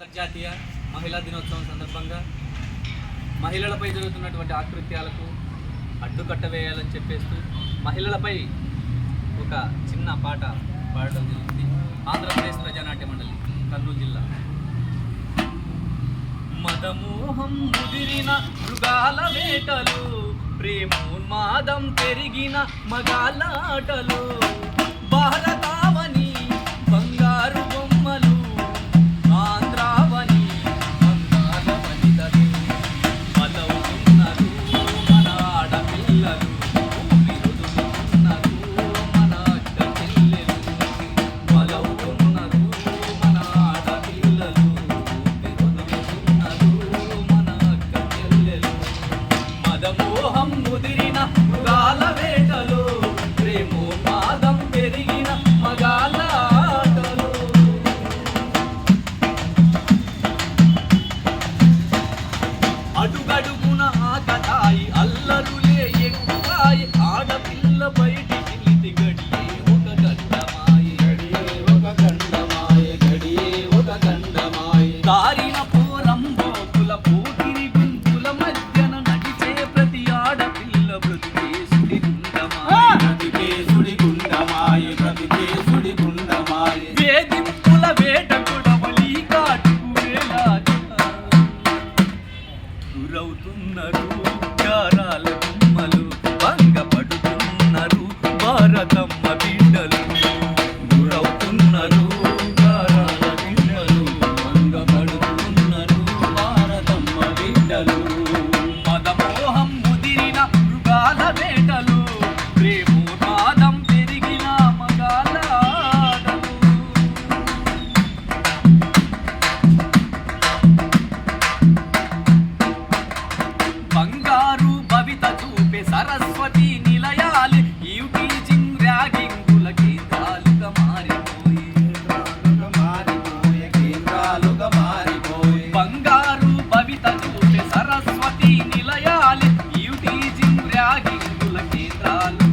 అంతర్జాతీయ మహిళా దినోత్సవం సందర్భంగా మహిళలపై జరుగుతున్నటువంటి ఆకృత్యాలకు అడ్డుకట్ట వేయాలని చెప్పేస్తూ మహిళలపై ఒక చిన్న పాట పాడడం జరిగింది. ఆంధ్రప్రదేశ్ ప్రజానాట్య మండలి కర్నూలు జిల్లా. మదమోహం ముదిరిన మృగాల వేటలు ప్రేమోన్మాదం పెరిగిన మగాల ఆటలు. భారత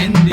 in the